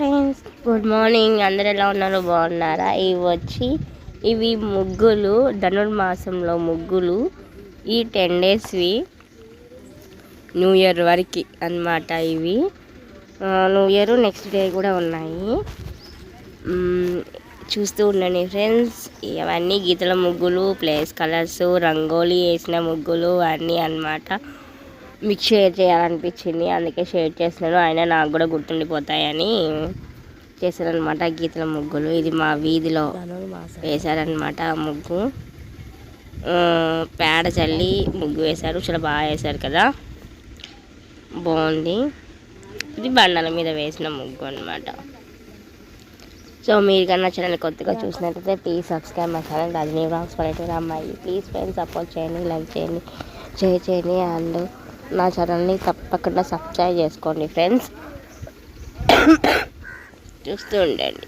Friends good morning. అందరు ఎలా ఉన్నారు? బాగున్నారా? ఇవి వచ్చి ఇవి ముగ్గులు ధనుర్మాసంలో ముగ్గులు. ఈ టెన్ డేస్వి న్యూ ఇయర్ వరకు అన్నమాట ఇవి. న్యూ ఇయర్ నెక్స్ట్ డే కూడా ఉన్నాయి. చూస్తూ ఉండండి ఫ్రెండ్స్. ఇవన్నీ గీతల ముగ్గులు ప్లేస్ కలర్స్ రంగోలీ వేసిన ముగ్గులు అన్నీ అన్నమాట. మీకు షేర్ చేయాలనిపించింది. అందుకే షేర్ చేస్తున్నాను. ఆయన నాకు కూడా గుర్తుండిపోతాయని చేశారనమాట గీతల ముగ్గులు. ఇది మా వీధిలో వేశారనమాట ముగ్గు. పేడ చల్లి ముగ్గు వేశారు. చాలా బాగా వేశారు కదా. బాగుంది. ఇది బండల మీద వేసిన ముగ్గు అనమాట సో మీరు కన్నా ఛానల్ కొత్తగా చూసినట్లయితే ప్లీజ్ సబ్స్క్రైబ్ మా ఛానల్ రజనీ బ్లాగ్స్ పల్లెటూరు అమ్మాయి ప్లీజ్ ఫ్రెండ్స్ సపోర్ట్ చేయండి లైక్ చేయండి షేర్ చేయండి. అండ్ నా ఛానల్ని తప్పకుండా సబ్స్క్రైబ్ చేసుకోండి ఫ్రెండ్స్ చూస్తూ ఉండండి.